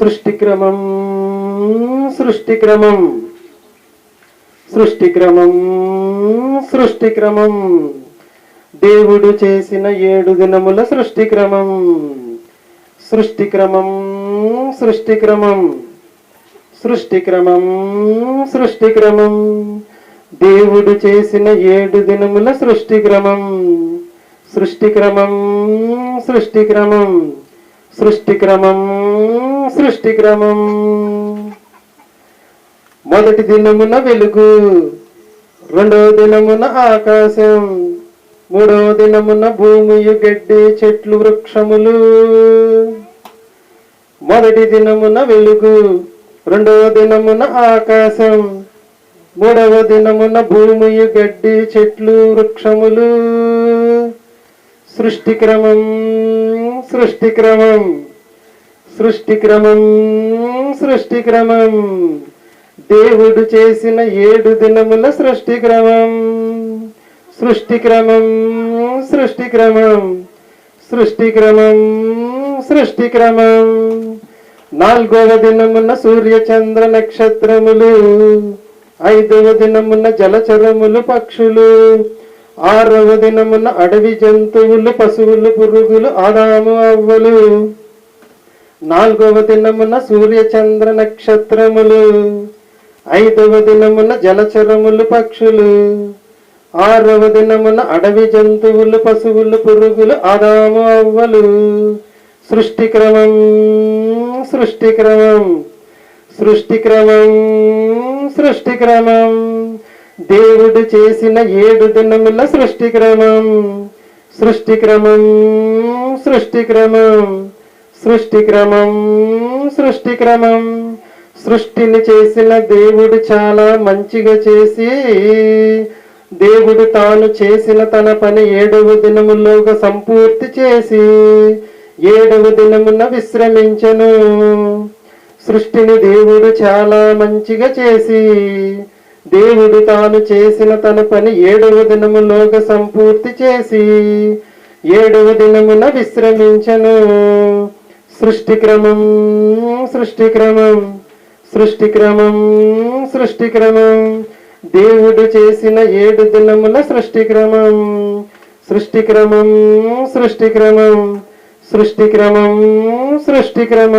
సృష్టిక్రమం సృష్టిక్రమం. సృష్టిక్రమం సృష్టిక్రమం. దేవుడు చేసిన ఏడు దినముల సృష్టిక్రమం. సృష్టిక్రమం సృష్టిక్రమం. సృష్టిక్రమం సృష్టిక్రమం. దేవుడు చేసిన ఏడు దినముల సృష్టిక్రమం. సృష్టిక్రమం సృష్టిక్రమం. సృష్టిక్రమం సృష్టిక్రమం. మొదటి దినమున వెలుగు రెండవ దినమున ఆకాశం మూడవ దినమున భూమియు గడ్డి చెట్లు వృక్షములు. మొదటి దినమున వెలుగు రెండవ దినమున ఆకాశం మూడవ దినమున భూమియు గడ్డి చెట్లు వృక్షములు. సృష్టి క్రమం సృష్టి క్రమం సృష్టి క్రమం సృష్టి క్రమం దేవుడు చేసిన ఏడు దినముల సృష్టిక్రమం. సృష్టి క్రమం సృష్టి క్రమం నాలుగవ దినమున సూర్య చంద్ర నక్షత్రములు ఐదవ దినమున జలచరములు పక్షులు ఆరవ దినమున అడవి జంతువులు పశువులు పురుగులు ఆదాము అవ్వలు నాలుగవ దినమున సూర్య చంద్ర నక్షత్రములు ఐదవ దినమున జలచరములు పక్షులు ఆరవ దినమున అడవి జంతువులు పశువులు పురుగులు ఆదాము అవ్వలు. సృష్టిక్రమం సృష్టిక్రమం సృష్టిక్రమం సృష్టిక్రమం. దేవుడు చేసిన ఏడు దినముల సృష్టిక్రమం సృష్టిక్రమం సృష్టిక్రమం. సృష్టిక్రమం సృష్టిక్రమం. సృష్టిని చేసిన దేవుడు చాలా మంచిగా చేసి దేవుడు తాను చేసిన తన పని ఏడవ దినములోగా సంపూర్తి చేసి ఏడవ దినమున విశ్రమించను. సృష్టిని దేవుడు చాలా మంచిగా చేసి దేవుడు తాను చేసిన తన పని ఏడవ దినములోగా సంపూర్తి చేసి ఏడవ దినమున విశ్రమించను. సృష్టిక్రమం సృష్టిక్రమం సృష్టిక్రమం సృష్టిక్రమం. దేవుడు చేసిన ఏడు దినముల సృష్టిక్రమం సృష్టిక్రమం సృష్టిక్రమం సృష్టిక్రమం సృష్టిక్రమం.